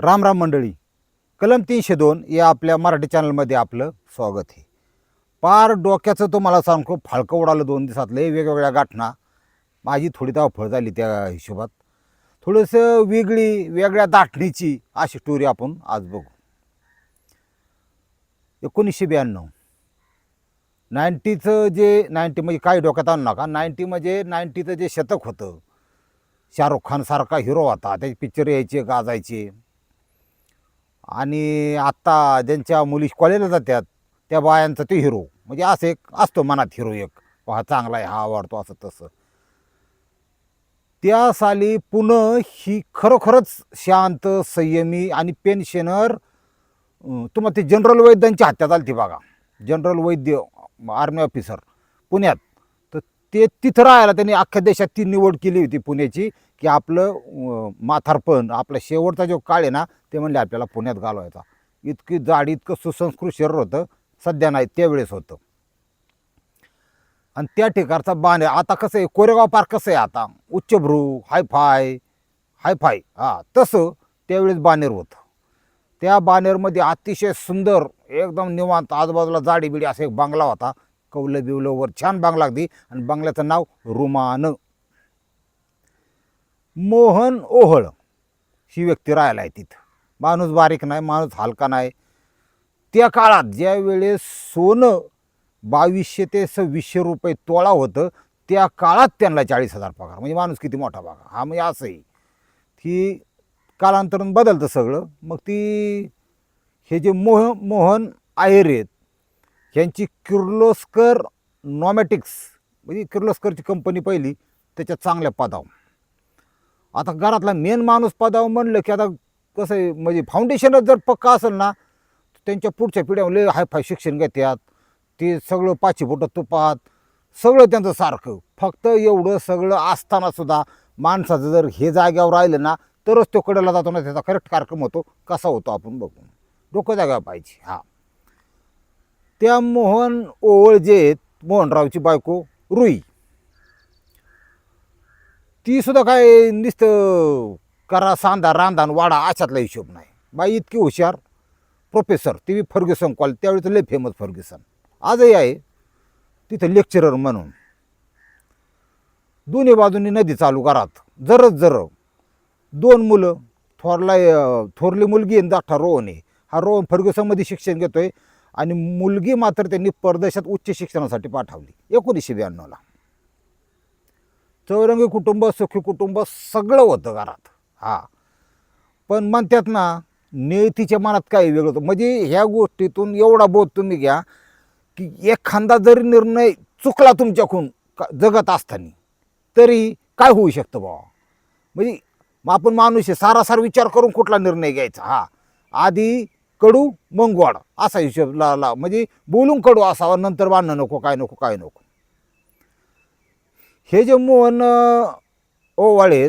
राम राम मंडळी. कलम तीनशे दोन या आपल्या मराठी चॅनलमध्ये आपलं स्वागत आहे. पार डोक्याचं तो मला सांगतो फाळकं उडालं दोन दिवसातले वेगवेगळ्या गाठणा. माझी थोडी धावफळ झाली त्या हिशोबात. थोडंसं वेगळी वेगळ्या दाटणीची अशी स्टोरी आपण आज बघू. एकोणीसशे ब्याण्णव. नाईन्टीचं जे नाईन्टी म्हणजे काही डोक्यात आणू नका. नाईन्टी म्हणजे नाईन्टीचं जे शतक होतं शाहरुख खानसारखा हिरो होता. त्याचे पिक्चर यायचे गाजायचे. आणि आत्ता ज्यांच्या मुली कॉलेजला जातात त्या बायांचा ते हिरो म्हणजे असं एक असतो मनात हिरो एक. हा चांगला आहे हा आवडतो असं तसं. त्या साली पुणं ही खरोखरच शांत संयमी आणि पेन्शनर तुम्हाला ते जनरल वैद्यांची हत्या झाली बघा. जनरल वैद्य आर्मी ऑफिसर पुण्यात. तर ते तिथं राहायला त्यांनी अख्ख्या देशात ती निवड केली होती पुण्याची. की आपलं माथारपण आपला शेवटचा जो काळ आहे ना ते म्हणले आपल्याला पुण्यात घालवायचा. इतकी जाड इतकं सुसंस्कृत शरीर होतं सध्या नाही त्यावेळेस होतं. आणि त्या ठिकाणचा बाण आहे. आता कसं आहे कोरेगाव पार्क कसं आहे आता? उच्चभ्रू हायफाय हायफाय हां तसं त्यावेळेस बानेर होतं. त्या बानेरमध्ये अतिशय सुंदर एकदम निवांत आजूबाजूला जाडी बिडी असा एक बंगला होता. कौलं बिवलं वर छान बंगला अगदी. आणि बंगल्याचं नाव रुमानं. मोहन ओहळ. ही व्यक्ती राहायला आहे तिथं. माणूस बारीक नाही माणूस हलका नाही. त्या काळात ज्या वेळेस सोनं बावीसशे ते सव्वीसशे रुपये तोळा होतं त्या काळात त्यांना चाळीस हजार पगार. म्हणजे माणूस किती मोठा पगार. हा म्हणजे असंही. ती कालांतरून बदलतं सगळं. मग ती हे जे मोह मोहन आहेर आहेत ह्यांची किर्लोस्कर नॉमॅटिक्स म्हणजे किर्लोस्करची कंपनी पहिली त्याच्या चांगल्या पदावर. आता घरातला मेन माणूस पदावर म्हणलं की आता कसं आहे म्हणजे फाउंडेशनच जर पक्का असेल ना त्यांच्या पुढच्या पिढ्यावर हाय फाय शिक्षण घेतात ते सगळं पाचशे फुटं तुपात सगळं त्यांचं सारखं. फक्त एवढं सगळं असताना सुद्धा माणसाचं जर हे जाग्यावर राहिलं ना तरच तो कडेला जातो ना त्याचा करेक्ट कार्यक्रम होतो. कसा होतो आपण बघू. डोकं जागा पाहिजे हा. त्या मोहन ओवळजेत मोहनरावची बायको रुई. ती सुद्धा काय नुसतं करा सांदा रांधान वाडा अशातला हिशोब नाही. बाई इतकी हुशार. प्रोफेसर ती बी फर्ग्युसन कॉलेज त्यावेळेचं लय फेमस फर्ग्युसन आजही आहे. तिथं लेक्चरर म्हणून. दोन्ही बाजूंनी नदी चालू घरात. जरच जर. दोन मुलं. थोरला थोरली मुलगी आणि दाठा रोहन आहे. हा रोहन फर्ग्युसनमध्ये शिक्षण घेतोय आणि मुलगी मात्र त्यांनी परदेशात उच्च शिक्षणासाठी पाठवली. एकोणीसशे ब्याण्णवला. चौरंगी कुटुंब सुखी कुटुंब सगळं होतं घरात. हा. पण म्हणतात ना नियतीच्या मनात काही वेगळं होतं. म्हणजे ह्या गोष्टीतून एवढा बोध तुम्ही घ्या की एखादा जरी निर्णय चुकला तुमच्याकडून का- जगत असताना तरी काय होऊ शकतं बाबा म्हणजे मग आपण माणूस आहे सारासार विचार करून कुठला निर्णय घ्यायचा? हा. आधी कडू मग गोड असा हिशोब ला ला. म्हणजे बोलून कडू असावा नंतर बांधणं नको काय नको काय नको. हे जे मोहन ओवाळेत ओवाळे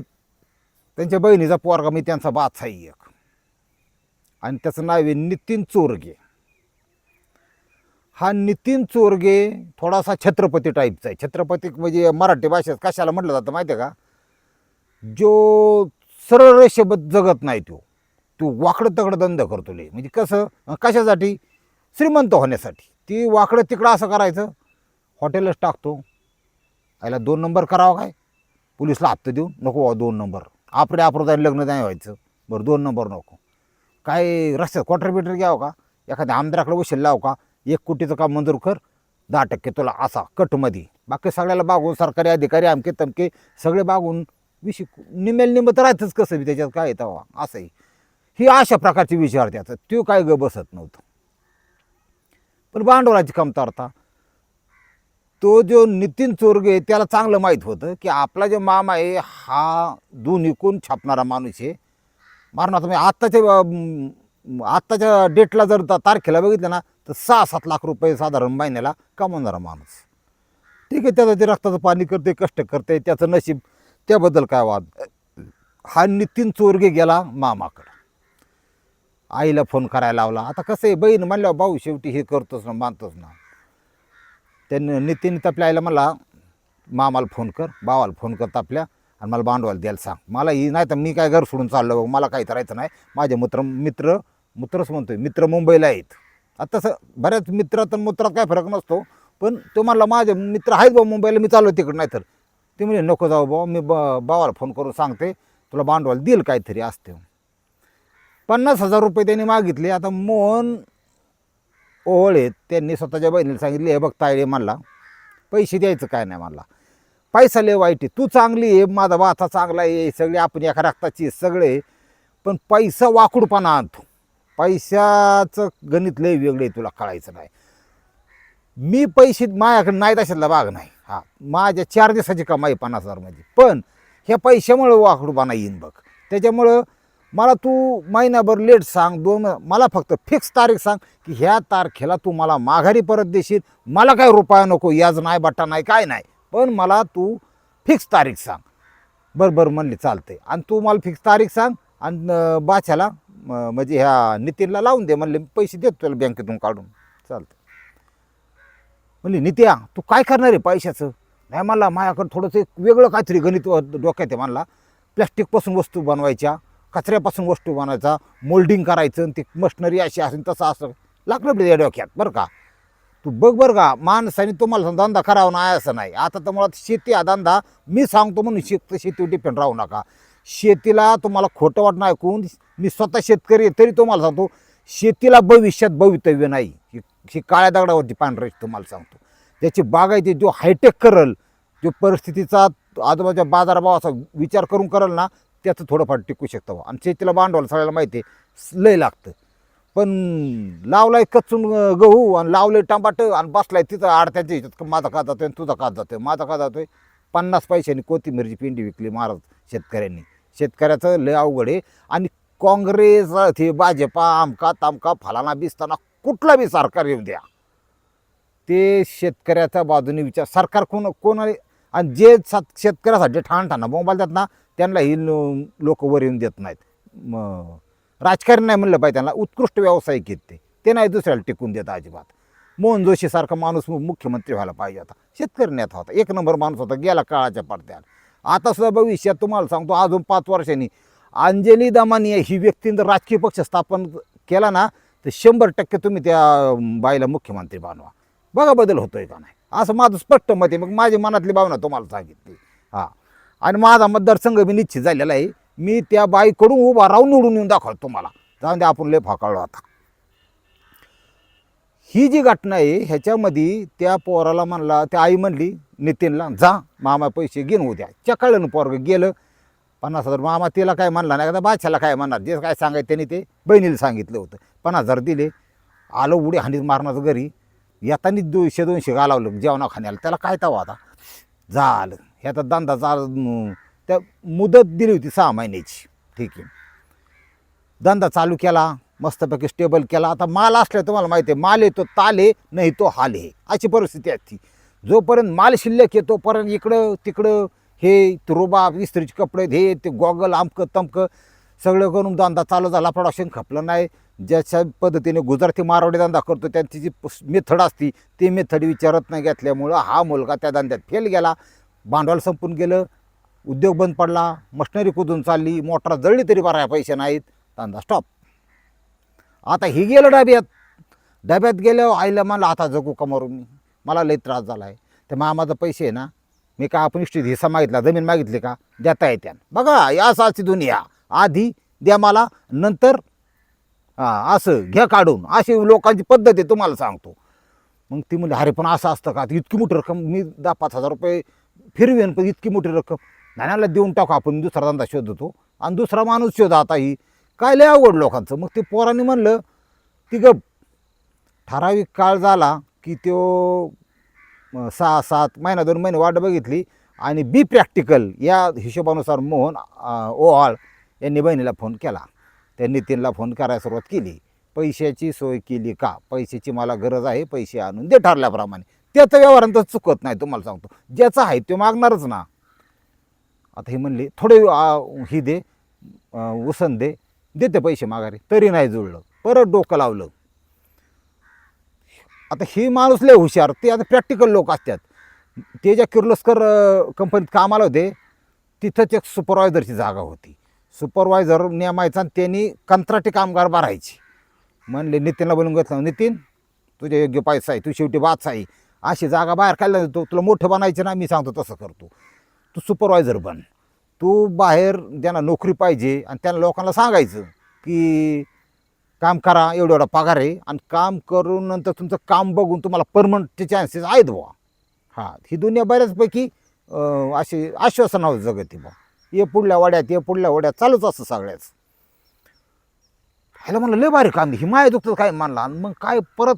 त्यांच्या बहिणीचा पोरगा मी त्यांचा बादशाही एक. आणि त्याचं नाव आहे नितीन चोरगे. हा नितीन चोरगे थोडासा छत्रपती टाईपचा आहे. छत्रपती म्हणजे मराठी भाषेत कशाला म्हटलं जातं माहिती आहे का? जो सरळ रेषेबद्ध जगत नाही तो. तो वाकडं तकडं धंदा करतो लय. म्हणजे कसं? कशासाठी? श्रीमंत होण्यासाठी. ती वाकडं तिकडं असं करायचं. हॉटेलच टाकतो. याला दोन नंबर करावं काय? पोलिसला हप्ता देऊ नको बाबा दोन नंबर. आपले आपण लग्न नाही व्हायचं. बरं दोन नंबर नको. काय रस्त्यात क्वार्टर बिटर घ्यावं का? एखाद्या आमदाराकडे वशील लाव का? एक कोटीचं काम मंजूर कर. दहा टक्के तुला असा कटमध्ये बाकी सगळ्याला बागून सरकारी अधिकारी आमके तमके सगळे बागून विषय निमेल निम तर राहतच कसं बी त्याच्यात काय येतं असंही. ही अशा प्रकारचे विचार त्याचं. तो काय ग बसत नव्हतं. पण भांडवलाची कमतरता. तो जो नितीन चोरगे आहे, त्याला चांगलं माहीत होतं की आपला जो मामा आहे हा दोन दोन्हीकून छापणारा माणूस आहे. मारणार तुम्ही. आत्ताच्या आत्ताच्या डेटला जर तारखेला बघितलं ना तर सहा सात लाख रुपये साधारण महिन्याला कमावणारा माणूस. ठीक आहे त्याचं ते रक्ताचं पाणी करते कष्ट करते त्याचं नशीब त्याबद्दल काय वाद? हा नितीन चोरगे गेला मामाकडं. आईला फोन करायला लावला. आता कसं आहे बहीण म्हणल्यावर भाऊ शेवटी हे करतोच ना मानतोच ना. त्यांनी नितीन तपल्याला मला मामाला फोन कर भावाला फोन कर तपल्या आणि मला भांडवल द्यायला सांग. मला ही नाही तर मी काय घर सोडून चाललो बघ मला काही करायचं नाही. माझे मित्र मित्र मित्रच म्हणतोय मित्र मुंबईला आहेत. आता तसं बऱ्याच मित्रात आणि मित्रात काय फरक नसतो. पण तो म्हणला माझे मित्र आहेत बा मुंबईला मी चाललो तिकडं नाही तर ते म्हणजे नको जाऊ बाबा मी ब भावाला फोन करून सांगते तुला भांडवल देईल काहीतरी असते. पन्नास हजार रुपये त्यांनी मागितले. आता मोहन ओहळे त्यांनी स्वतःच्या बहिणीला सांगितले हे बघ तायडे म्हणला पैसे द्यायचं काय नाही म्हणला पैसा लय वाईट आहे. तू चांगली आहे माझा वाचा चांगला आहे सगळे आपण एका रक्ताची आहे, सगळे. पण पैसा वाकडूपणा आणतो. पैशाचं गणित लय वेगळे तुला कळायचं नाही. मी पैसे माझ्याकडे नाही तशातला भाग नाही. हा माझ्या चार दिवसाची कमाई पन्नास हजारमध्ये पण ह्या पैशामुळं वाकडूपणा येईन बघ. त्याच्यामुळं मला तू महिनाभर लेट सांग दोन मला फक्त फिक्स तारीख सांग की ह्या तारखेला तू मला माघारी परत देशील. मला काय रुपया नको याज नाही बट्टा नाही काय नाही. पण मला तू फिक्स तारीख सांग. बरं बरं म्हणले चालते आणि तू मला फिक्स तारीख सांग आणि अं, बाच्याला म्हणजे ह्या नितीनला लावून दे म्हणले पैसे देतो तुला बँकेतून काढून. चालतं म्हणली नित्या तू काय करणार आहे पैशाचं? नाही मला माझ्याकडं थोडंसं एक वेगळं काहीतरी गणित डोक्यात आहे म्हणला. प्लॅस्टिकपासून वस्तू बनवायच्या कचऱ्यापासून वस्तू बनवायचा मोल्डिंग करायचं आणि ती मशनरी अशी असेल तसं असं. लागलं या डोक्यात बरं का? तू बघ बरं का माणसाने तुम्हाला धंदा करावा नाही असं नाही. आता तर मला शेती हा धंदा मी सांगतो म्हणून शेत शेतीवर डिपेंड राहू नका. शेतीला तुम्हाला खोटं वाटणं ऐकून मी स्वतः शेतकरी आहे, तरी तुम्हाला सांगतो शेतीला भविष्यात भवितव्य नाही. ही काळ्या दगडावरती पांढरे तुम्हाला सांगतो. त्याची बागायती जो हायटेक करल जो परिस्थितीचा आजूबाजूच्या बाजारभावाचा विचार करून करल ना त्याचं थोडंफार टिकू शकतं आणि शेतीला भांडवल सगळ्याला माहिती आहे लय लागतं. पण लावलाय कचून गहू आणि लावलंय टमाटं आणि बसलाय तिथं आडत्याच्या ह्याच्यात माझा का जातोय आणि तुझा का जातोय माझा का जातोय. पन्नास पैशांनी कोथिंबीरची पिंडी विकली महाराज शेतकऱ्यांनी. शेतकऱ्याचं लय अवघड आहे. आणि काँग्रेस ते भाजपा आमका तामका फलाना बिस्ताना कुठला बी सरकार येऊ द्या. ते शेतकऱ्याच्या बाजूने विचार सरकार कोण कोण आहे? आणि जे सात शेतकऱ्यासाठी ठाण ठाणा मोबाईल देतात ना त्यांना ही लोक वर येऊन देत नाहीत. मग राजकारण नाही म्हणलं पाहिजे त्यांना उत्कृष्ट व्यावसायिक आहेत ते. ते नाही दुसऱ्याला टिकून देत अजिबात. मोहन जोशीसारखा माणूस मुख्यमंत्री व्हायला पाहिजे होता. शेतकरी नेता होता. एक नंबर माणूस होता गेला काळाच्या पडद्याला आता सुद्धा भविष्यात तुम्हाला सांगतो अजून पाच वर्षांनी अंजली दमानी ही व्यक्तीनं जर राजकीय पक्ष स्थापन केला ना तर शंभर टक्के तुम्ही त्या बाईला मुख्यमंत्री बनवा. बघा बदल होतोय का नाही. असं माझं स्पष्ट मत आहे. मग माझी मनातली भावना तुम्हाला सांगितली. हां. आणि माझा मतदारसंघ मी निश्चित झालेला आहे. मी त्या बाईकडून उभा राहून निवडून येऊन दाखवतो तुम्हाला. जाऊन द्या आपण लय फाकाळलो आता. ही जी घटना आहे ह्याच्यामध्ये त्या पोराला म्हणला त्या आई म्हणली नितीनला जा मामा पैसे घेऊन उद्या. चकाळलं ना पोरगं गेलं. पन्नास हजार मामा तिला काय म्हणला नाही का? बादशाला काय म्हणणार? जे काय सांगायचं त्यांनी ते बहिणीला सांगितलं होतं. पन्नास हजार दिले. आलं उडी हानीत मारण्याचं घरी. येतानी दोनशे दोनशे घालावलं जेवणा खाण्याला त्याला काय तवा आता? झालं. ह्याचा धंदा चाल त्या मुदत दिली होती सहा महिन्याची. ठीक आहे. धंदा चालू केला मस्तपैकी स्टेबल केला. आता माल असल्या तुम्हाला माहिती आहे माल येतो ताले नाही तो हाल हे अशी परिस्थिती असते जोपर्यंत माल शिल्लक येतोपर्यंत इकडं तिकडं हे ते रुबाब इस्त्रीचे कपडे हे ते गॉगल आमकं तमकं सगळं करून धंदा चालू झाला. प्रोडक्शन खपलं नाही. ज्याच्या पद्धतीने गुजराती मारवाडी धंदा करतो त्यांची जी मेथड असती ती मेथड विचारत नाही घेतल्यामुळं हा मुलगा त्या धंद्यात फेल गेला. भांडवल संपून गेलं उद्योग बंद पडला मशिनरी कुदून चालली मोटर जळली तरी बरा पैसे नाहीत धंदा स्टॉप आता ही गेलं डब्यात. डब्यात गेलं आईला मला आता जगू का मारू मी? मला लई त्रास झाला आहे तर माझं पैसे आहे ना मी का आपण इष्टीत हिस्सा मागितला जमीन मागितली का? देता येत्या. बघा या असाची दुनिया आधी द्या मला नंतर असं घ्या काढून. अशी लोकांची पद्धत आहे तुम्हाला सांगतो. मग ती म्हणजे अरे पण असं असतं का? इतकी मोठी रक्कम मी दहा पाच हजार रुपये फिरवेन पण इतकी मोठी रक्कम. नाण्याला देऊन टाकू आपण दुसरा धंदा शोधतो. आणि दुसरा माणूस शोधा आता ही. काय लय आवड लोकांचं. मग ते पोरांनी म्हणलं ती गप. ठराविक काळ झाला की तो सहा सात महिना दोन महिने वाट बघितली आणि बी प्रॅक्टिकल या हिशोबानुसार मोहन ओहाळ यांनी बहिणीला फोन केला. त्या नितीनला फोन करायला सुरुवात केली. पैशाची सोय केली का? पैशाची मला गरज आहे पैसे आणून दे ठरल्याप्रमाणे. त्याचं व्यवहारांतर चुकत नाही तुम्हाला सांगतो. ज्याचं आहे ते मागणारच ना. आता हे म्हणले थोडे ही दे उसन उसण दे देते पैसे माघारी तरी नाही जुळलं. परत डोकं लावलं. आता ही माणूस लय हुशार ते आता प्रॅक्टिकल लोक असतात. ते ज्या किर्लोस्कर कंपनीत कामाला होते तिथंच एक सुपरवायझरची जागा होती. सुपरवायझर नेमायचा आणि त्यांनी कंत्राटी कामगार भरायची. म्हणले नितीनला बोलून घेतलं नितीन तुझे योग्य पैसा आहे तू शेवटी वाच आहे अशी जागा बाहेर काढल्या जातो तुला मोठं बनायचं ना मी सांगतो तसं करतो तू. सुपरवायझर बन. तू बाहेर ज्यांना नोकरी पाहिजे आणि त्यांना लोकांना सांगायचं की काम करा एवढा एवढा पगार आहे आणि काम करून नंतर तुमचं काम बघून तुम्हाला परमनंटचे चान्सेस आहेत बुवा. हां ही दुनिया बऱ्याचपैकी अं, अशी आश्वासनावर जगते बुवा. ये पुढल्या वाड्यात ये पुढल्या वाड्यात चालूच असतं सगळ्याच. ह्याला म्हणलं लय भारी काम ही माय दुखतं काय मानला? आणि मग काय परत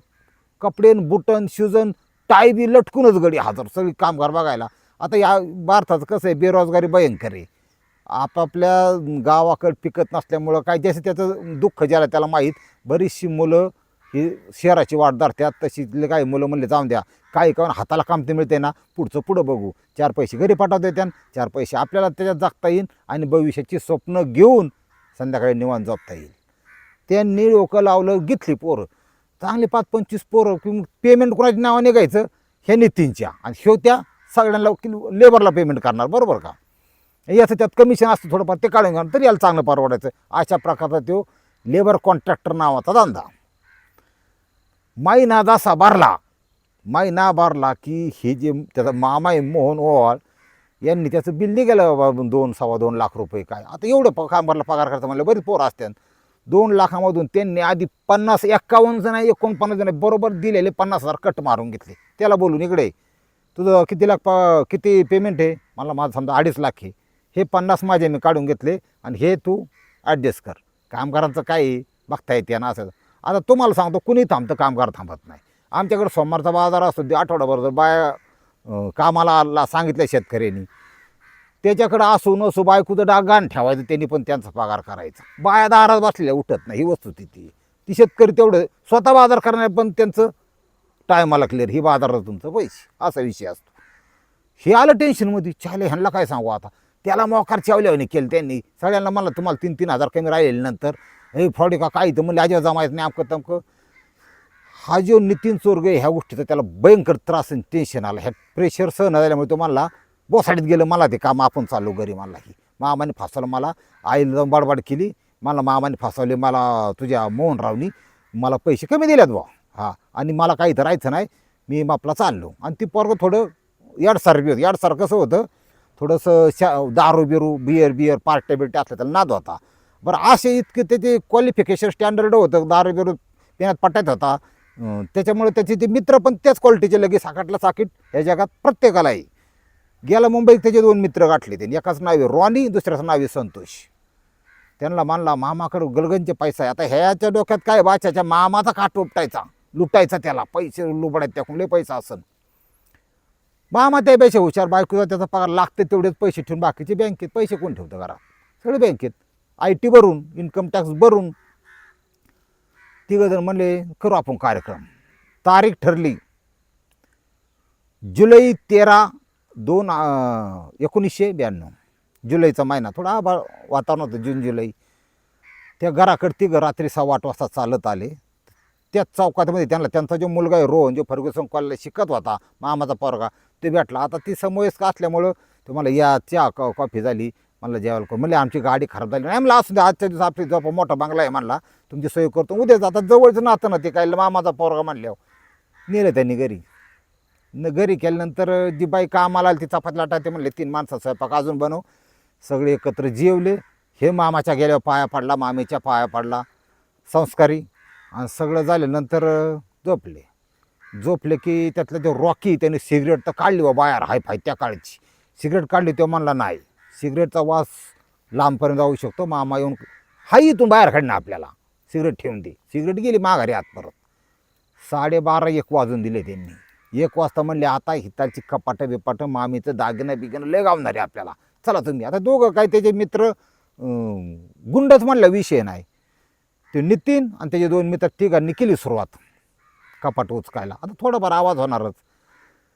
कपडेन बुटन शूजन टाय बी लटकूनच गडी हजर सगळी कामगार बघायला. आता या भारताचं कसं आहे बेरोजगारी भयंकर आहे. आपापल्या गावाकडे पिकत नसल्यामुळं काय जसं त्याचं दुःख ज्याला त्याला माहीत बरीचशी मुलं ही शहराची वाट धरतात तशी काही मुलं म्हणले जाऊन द्या काही कारण हाताला काम ते मिळते ना पुढचं पुढं बघू. चार पैसे घरी पाठवता येत्या चार पैसे आपल्याला त्याच्यात जागता येईल आणि भविष्याची स्वप्न घेऊन संध्याकाळी निवांत जपता येईल. त्यांनी डोकं लावलं घेतली पोरं. चांगले पाच पंचवीस पोरं किंवा पेमेंट कोणाच्या नावाने निघायचं ह्या नितीनच्या. आणि ह्यो त्या सगळ्यांना लेबरला पेमेंट करणार. बरोबर का? याचं त्यात कमिशन असतं थोडंफार ते काढून घ्या. तरी याला चांगलं परवडायचं. अशा प्रकारचा तो लेबर कॉन्ट्रॅक्टर नावाचा धंदा. महिना जसा भरला ना भरला की हे जे त्याचा मामा आहे मोहन ओवाळ यांनी त्याचं बिल निघालं बाबा दोन सव्वा दोन लाख रुपये काय. आता एवढं प कामगारला पगार करता म्हणलं बरीच पोरं असतात दोन लाखामधून त्यांनी आधी पन्नास एक्कावन्न जण आहे एकोणपन्नास जण बरोबर दिलेले पन्नास हजार कट मारून घेतले. त्याला बोलून इकडे तुझं किती लाख प किती पेमेंट आहे? मला माझं समजा अडीच लाख आहे. हे पन्नास माझे मी काढून घेतले आणि हे तू ॲडजस्ट कर. कामगारांचं काय बघता येते ना असं. आता तुम्हाला सांगतो कुणी थांबतं कामगार थांबत नाही. आमच्याकडे सोमवारचा बाजार असतो ते आठवडाभर जर बाया कामाला सांगितलं शेतकऱ्यांनी त्याच्याकडं असू नसू बायकोचं डागान ठेवायचं त्यांनी पण त्यांचा पगार करायचा. बाया दारात बसलेल्या उठत नाही ही वस्तू ती ती. शेतकरी तेवढं स्वतः बाजार करणार पण त्यांचं टायमाला क्लिअर ही बाजारात तुमचं पैसे असा विषय असतो. हे आलं टेन्शनमध्ये चाले ह्यांना काय सांगू आता? त्याला मोकार चावल्याने केलं त्यांनी. सगळ्यांना मला तुम्हाला तीन तीन हजार कमी राहिले नंतर. हे फ्रॉड का काय? तर म्हणजे अजिबात जमायचं नाही अमकं तमकं. हा जो नितीन चोरगे ह्या गोष्टीचा त्याला भयंकर त्रास आणि टेन्शन आलं. ह्या प्रेशर सहन झाल्यामुळे तो म्हणला बोसाडीत गेलं मला ते काम आपण चाललो घरी मला ही. मामाने फसवलं मला. आईला जाऊन केली. मला मामाने फसवले मला तुझ्या मोहनरावनी मला पैसे कमी दिल्यात बा हा आणि मला काही तर राहायचं नाही. मी आपला चाललो. आणि ती पोरगं थोडं याडसारखी होतं. याडसार कसं होतं थोडंसं शा दारू बिरू बियर बियर पार्ट्या बिर्ट्या असल्या त्याला नाद होता. बरं असे इतके त्याचे क्वालिफिकेशन स्टँडर्ड होतं. दारू बिरू पिण्यात पट्ट्यात होता. त्याच्यामुळे त्याचे ते मित्र पण त्याच क्वालिटीचे लगेच साकाटला साकीट या जगात प्रत्येकाला आहे गेला मुंबईत त्याचे दोन मित्र गाठले त्यांनी. एकाच नाव आहे रॉनी दुसऱ्याचं नाव आहे संतोष. त्यांना मानला मामाकडं गलगनचे पैसा आहे आता ह्याच्या डोक्यात काय बाच्याच्या मामाचा काट उपटायचा. लुटायचा त्याला. पैसे लुबडायचे त्या कुठले पैसा असन? मामा त्यापेक्षा हुशार बायकोचा त्याचा पगार लागते तेवढेच पैसे ठेवून बाकीचे बँकेत पैसे कोण ठेवतं घरात? सगळे बँकेत आय टी भरून इन्कम टॅक्स भरून. तिघं जण म्हणले करू आपण कार्यक्रम. तारीख ठरली. जुलै तेरा दोन एकोणीसशे ब्याण्णव. जुलैचा महिना. थोडा आभाळ वातावरण होतं जून जुलै. त्या घराकडे तिघं रात्री सहा आठ वाजता चालत आले. त्याच चौकातमध्ये त्यांना त्यांचा जो मुलगा आहे रोहन जो फर्ग्युसन कॉलेजला शिकत होता मामाचा पोरगा ते भेटला. आता ती समवयस्क असल्यामुळं तुम्हाला या चहा कॉ कॉफी झाली. मला जेवायला करू. म्हणले आमची गाडी खराब झाली. नाही म्हणलं असू दे आजच्या दिवस आपली जवळ मोठा बंगला आहे म्हणला. तुमची सोय करतो. उद्या जाता जवळचं नातं ना ते काय? मामाचा पोरगा म्हणल्यावर. नेलं त्यांनी घरी. न घरी केल्यानंतर जी बाई कामाला आली ती चपात लाटायते म्हणले तीन माणसं स्वयंपाक अजून बनव. सगळे एकत्र जेवले. हे मामाच्या गेल्यावर पाया पडला मामीच्या पाया पडला. संस्कारी आणि सगळं झाल्यानंतर झोपले. झोपले की त्यातलं ते रॉकी त्याने सिगरेट तर काढली बा बाहेर हाय फाय त्या काळची. सिगरेट काढली तेव्हा म्हणला नाही सिगरेटचा वास लांबपर्यंत जाऊ शकतो. मामा येऊन हाय इथून बाहेर काढणं आपल्याला. सिगरेट ठेवून दे. सिगरेट गेली माघारी आत परत साडेबारा एक वाजून दिले त्यांनी. एक वाजता म्हणले आता हिताची कपाटं बिपाटं मामीचं दागिनं बिगिनं लय गावणार आपल्याला. चला तुम्ही. आता दोघं काय त्याचे मित्र गुंडच म्हणला विषय नाही. ते नितीन आणि त्याचे दोन मित्र तिघांनी केली सुरुवात कपाट उचकायला. आता थोडाफार आवाज होणारच.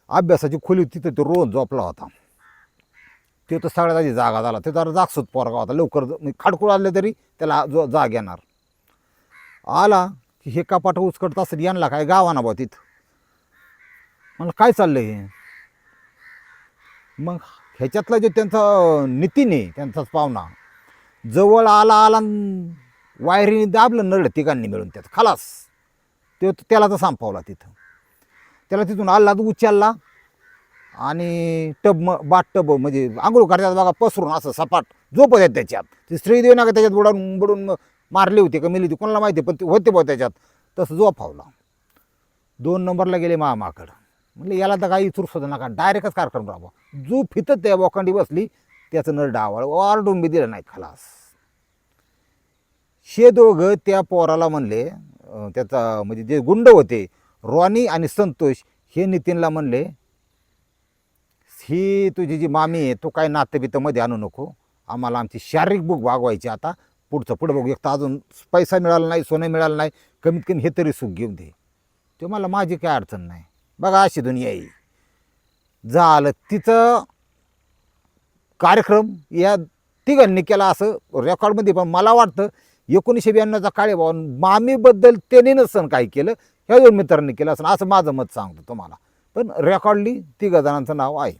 अभ्यासाची खोली तिथं तो रोज झोपला होता. ते तर सगळ्यात आधी जागा झाला. ते जरा जागसूत पोरगा होता. लवकर म्हणजे खाडकूळ आले तरी त्याला जो जाग येणार. आला की हे कपाट उचकडत असेल यांना काय गावाना बा तिथं. मला काय चाललं हे? मग ह्याच्यातला जो त्यांचा नितीन आहे त्यांचाच पाहुणा. जवळ आला आला वायरीने दाबलं नळ तिघांनी मिळून त्यात खलास. तो त्याला तर संपवला तिथं. त्याला तिथून आल्ला उचलला आणि टब म बाट टब म्हणजे आंघोळ करतात बघा पसरून असं सपाट झोपत आहेत त्याच्यात. ती स्त्री देऊ का त्याच्यात बुडान बुडून मारली होती का मिली होती कोणाला माहिती पण ते होते बघ त्याच्यात. तसं झोपावला. दोन नंबरला गेले मामाकडं. म्हणले याला तर काही इचूर सुद्धा नका. डायरेक्टच कार्यक्रम राबवा. जो फितत त्या बोकांडी बसली त्याचं नर डावळ ओरडून बी दिलं नाही खलास. हे दोघं त्या पोराला म्हणले त्याचा म्हणजे जे गुंड होते रॉनी आणि संतोष हे नितीनला म्हणले ही तुझी जी मामी आहे तो काय नातेबीतं मध्ये आणू नको. आम्हाला आमची शारीरिक बुक भागवायची आता. पुढचं पुढं बघू एक तर अजून पैसा मिळाला नाही सोनं मिळालं नाही. कमीत कमी हे तरी सुख घेऊन दे. ते मला माझी काय अडचण नाही. बघा अशी दुनिया आहे. झालं तिचं कार्यक्रम या तिघांनी केला असं रेकॉर्डमध्ये पण मला वाटतं एकोणीसशे ब्याण्णवचा काळे भाऊ मामीबद्दल त्याने नसन काही केलं ह्या दोन मित्रांनी केलं असं असं माझं मत सांगतो तुम्हाला. पण रेकॉर्डली तिघ जणांचं नाव आहे.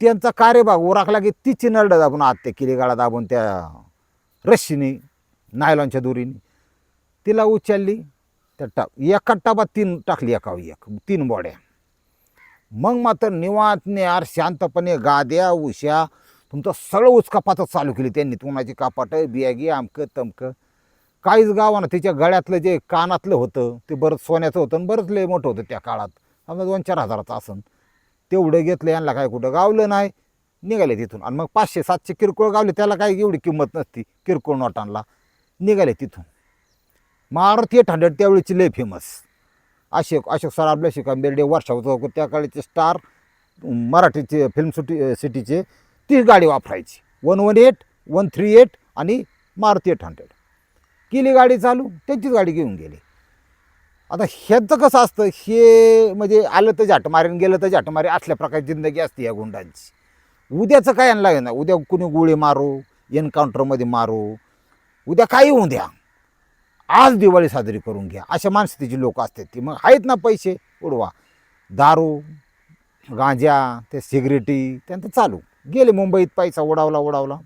त्यांचा कार्यभाग उराखला की तिची नरडं दाबून आत्या केली गाळा दाबून त्या रश्शीने नायलॉनच्या दोरीने. तिला उचलली त्या टा एका टाबात तीन टाकली एका एक तीन बॉड्या. मग मात्र निवांतने यार शांतपणे गाद्या उश्या तुमचं सगळं उचकापातच चालू केली त्यांनी. तुणाची कापाट बियागी आमकं तमकं. काहीच गावानं तिच्या गळ्यातलं जे कानातलं होतं ते बरंच सोन्याचं होतं आणि बरंच लय मोठं होतं त्या काळात. समजा दोन चार हजाराचं असन. तेवढं घेतलं यांना काय कुठं गावलं नाही. निघाले तिथून. आणि मग पाचशे सातशे किरकोळ गावले त्याला काही एवढी किंमत नसती किरकोळ नोटांना. निघाले तिथून. मारुती एट हंड्रेड त्यावेळीची लय फेमस अशोक अशोक सर आपल्या शिकांबेर्डे वर्षा होतं त्या काळीचे स्टार मराठीचे फिल्म सुटी सिटीचे ती गाडी वापरायची. One one eight one three eight आणि मारुती एट हंड्रेड केली गाडी चालू त्यांचीच गाडी घेऊन गेली. आता ह्याचं कसं असतं हे म्हणजे आलं तर झाटमारीन गेलं तर झाटमारी असल्या प्रकारची जिंदगी असते या गुंडांची. उद्याचं काय आणलं ना? उद्या कुणी गोळी मारू एन्काउंटरमध्ये मारू उद्या काही होऊ द्या. आज दिवाळी साजरी करून घ्या. अशा मानसितीची लोक असतात ती. मग आहेत ना पैसे? उडवा. दारू गांजा ते सिगरेटी त्यांचं चालू. गेले मुंबईत पैसा उडावला उडावला.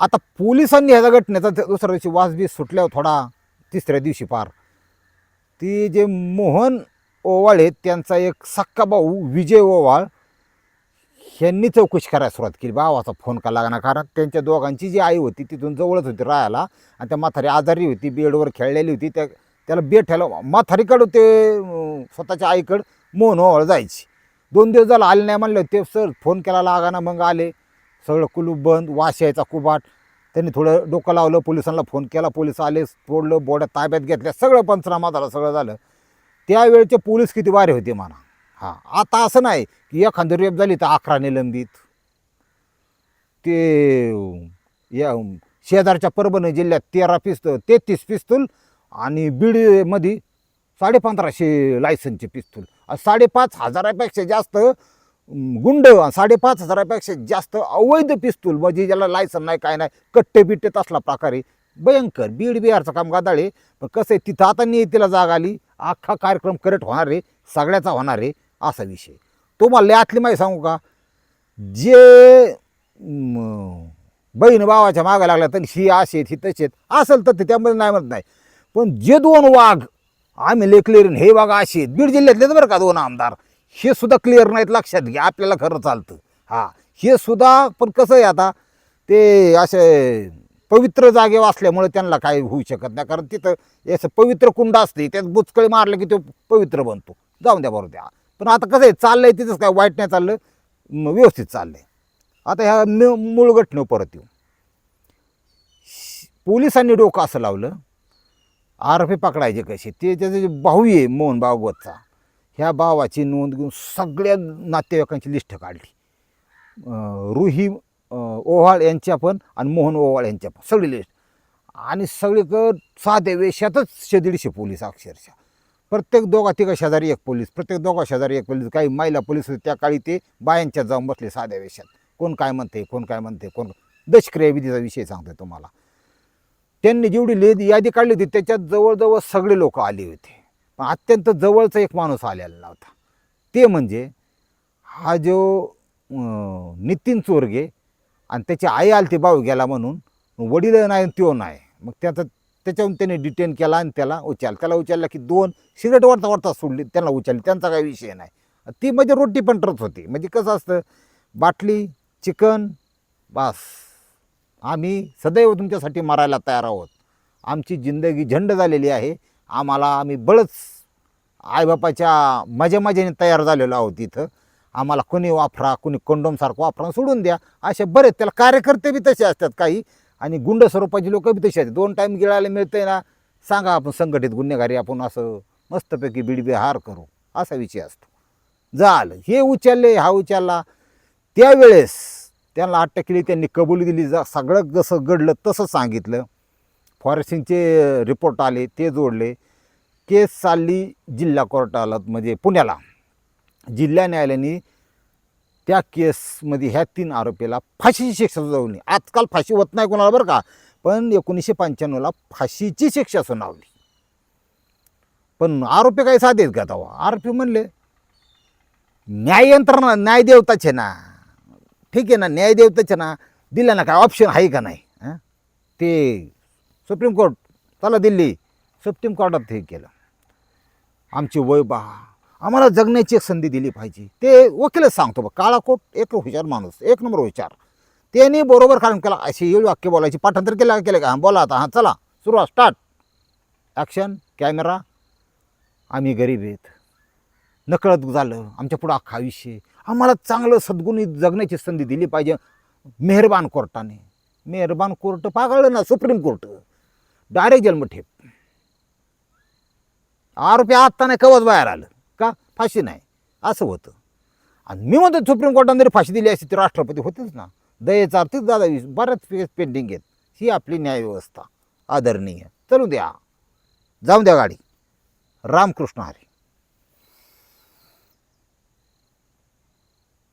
आता पोलिसांनी ह्याचा घटनेचा दुसऱ्या दिवशी वासबीस सुटल्यावर थोडा तिसऱ्या दिवशी पार. ती जे मोहन ओवाळ आहेत त्यांचा एक सक्का भाऊ विजय ओवाळ ह्यांनी चौकशी करायला सुरुवात केली. भावाचा फोन का लागणार कारण त्यांच्या दोघांची जी आई होती तिथून जवळच होती राहायला. आणि त्या म्हातारी आजारी होती बेडवर खेळलेली होती. त्या त्याला बेड ठेवलं म्हातारीकडं ते स्वतःच्या आईकडं मोहन जायची. दोन दिवस झालं आले नाही म्हणलं. ते सर फोन केला लागाना मग आले. सगळं कुलूप बंद वास यायचा कुबाट. त्यांनी थोडं डोकं लावलं पोलिसांना फोन केला. पोलीस आले तोडलं बोड्या ताब्यात घेतल्या. सगळं पंचनामा झाला सगळं झालं. त्यावेळचे पोलीस किती वारे होते म्हणा. हां आता असं नाही की एखादी रेप झाली तर अकरा निलंबित ते या शेजारच्या परभणी जिल्ह्यात तेरा पिस्तूल तेहतीस पिस्तूल आणि बीडमध्ये साडेपंधराशे लायसनचे पिस्तूल. साडेपाच हजारापेक्षा जास्त गुंड साडेपाच हजारापेक्षा जास्त अवैध पिस्तूल. म्हणजे ज्याला लायसन नाही काय नाही कट्टे बिट्टे तसला प्रकारे भयंकर बीड बिहारचं काम गादाळे पण कसं आहे तिथं आता नियतीला जाग आली. अख्खा कार्यक्रम करेक्ट होणार आहे. सगळ्याचा होणार आहे. असा विषय. तुम्हाला मला आतली माहिती सांगू का? जे बहीण भावाच्या मागं लागल्या तर ही असेत ही तशी आहेत. असेल तर ते त्यामध्ये नाही म्हणत नाही. पण जे दोन वाघ आम्ही लय हे वाघ असे आहेत बीड जिल्ह्यातलेच बरं का दोन आमदार. हे सुद्धा क्लिअर नाहीत लक्षात घ्या आपल्याला खरं चालतं. हा हे सुद्धा पण कसं आहे आता ते असे पवित्र जागे असल्यामुळे त्यांना काही होऊ शकत नाही. कारण तिथं असं पवित्र कुंड असते त्यात बुचकळी मारलं की तो पवित्र बनतो. जाऊन द्या बरोबर द्या. पण आता कसं आहे चाललं आहे तिथंच काय वाईट नाही चाललं व्यवस्थित व्यवस्थित आहे आता ह्या म- मूळ घटनेवर परत येऊ. पोलिसांनी डोकं असं लावलं आरोपी पकडायचे कसे ते त्याचे जे भाऊ आहे मोहन भागवतचा ह्या भावाची नोंद घेऊन सगळ्या नातेवाईकांची लिस्ट काढली. रुही ओव्हाळ यांच्या पण आणि मोहन ओव्हाळ यांच्या पण सगळी लिस्ट. आणि सगळीकडं साध्या वेशातच शे दीडशे पोलीस अक्षरशः. प्रत्येक दोघा तिघा शेजारी एक पोलीस प्रत्येक दोघा शेजारी एक पोलीस काही महिला पोलीस होते त्या काळी ते बायांच्यात जाऊन बसले साध्या वेशात. कोण काय म्हणते कोण काय म्हणते कोण दशक्रियाविधीचा विषय सांगतोय तुम्हाला. त्यांनी जेवढी लेद यादी काढली होती त्याच्यात जवळजवळ सगळे लोक आले होते. पण अत्यंत जवळचा एक माणूस आलेला नव्हता. ते म्हणजे हा जो नितीन चोरगे आणि त्याची आई आली ती भाऊ गेला म्हणून वडील नाही तो नाही. मग त्याचं त्याच्याहून त्याने डिटेन केला आणि त्याला उचल त्याला उचलला की दोन सिगरेट वाढता वाढता सोडली त्यांना उचलली. त्यांचा काही विषय नाही. ती म्हणजे रोटी पण टरत होती. म्हणजे कसं असतं? बाटली चिकन बास. आम्ही सदैव तुमच्यासाठी मारायला तयार आहोत. आमची जिंदगी झंड झालेली आहे. आम्हाला आम्ही बळच आईबापाच्या मजा मजेने तयार झालेलो आहोत इथं. आम्हाला कोणी वापरा कोणी कंडोमसारखं वापरा सोडून द्या. असे बरेच त्याला कार्यकर्ते बी तसे असतात काही. आणि गुंड स्वरूपाची लोक बी तसे आहेत. दोन टाईम गिळायला मिळतंय ना सांगा आपण संघटित गुन्हेगारी आपण असं मस्तपैकी बिडबी हार करू असा विषय असतो. झालं. हे उचलले हा उचलला. त्यावेळेस त्यांना अटक केली त्यांनी कबुली दिली. जा सगळं जसं घडलं तसं सांगितलं. फॉरेस्टिंगचे रिपोर्ट आले ते जोडले. केस चालली जिल्हा कोर्टाला म्हणजे पुण्याला. जिल्हा न्यायालयाने त्या केसमध्ये ह्या तीन आरोपीला फाशीची शिक्षा सुनावली. आजकाल फाशी होत नाही कोणाला बरं का? पण एकोणीसशे पंच्याण्णवला फाशीची शिक्षा सुनावली. पण आरोपी काही साधेच का तेव्हा? आरोपी म्हणले न्याय यंत्रणा न्यायदेवताचे ना. ठीक आहे ना न्यायदेवताचे ना दिलं ना. काय ऑप्शन आहे का नाही? हां ते सुप्रीम कोर्ट चला दिल्ली. सुप्रीम कोर्टात हे केलं. आमची वय बा आम्हाला जगण्याची एक संधी दिली पाहिजे. ते वकीलच सांगतो बा काळाकोट एक हुशार माणूस एक नंबर विचार त्यांनी बरोबर कारण केला अशी येऊ वाक्य बोलायची पाठांतर केलं केलं का? हां बोला आता हां चला सुरुवात स्टार्ट ॲक्शन कॅमेरा आम्ही गरीब आहेत. नकळत झालं आमच्या पुढं अख्खा आयुष्य आम्हाला चांगलं सद्गुणी जगण्याची संधी दिली पाहिजे. मेहरबान कोर्टाने. मेहरबान कोर्ट पागळलं ना सुप्रीम कोर्ट. डायरेक्ट जन्मठेप आरोपी आत्ता नाही कवच बाहेर आलं. का? फाशी नाही. असं होतं. आणि मी म्हणतो सुप्रीम कोर्टाने जरी फाशी दिली असती तर राष्ट्रपती होतीच ना. दयेचा अर्थच दादा बऱ्याच पेंडिंग आहेत. ही आपली न्यायव्यवस्था आदरणीय. चलू द्या. जाऊन द्या गाडी. रामकृष्ण हरी.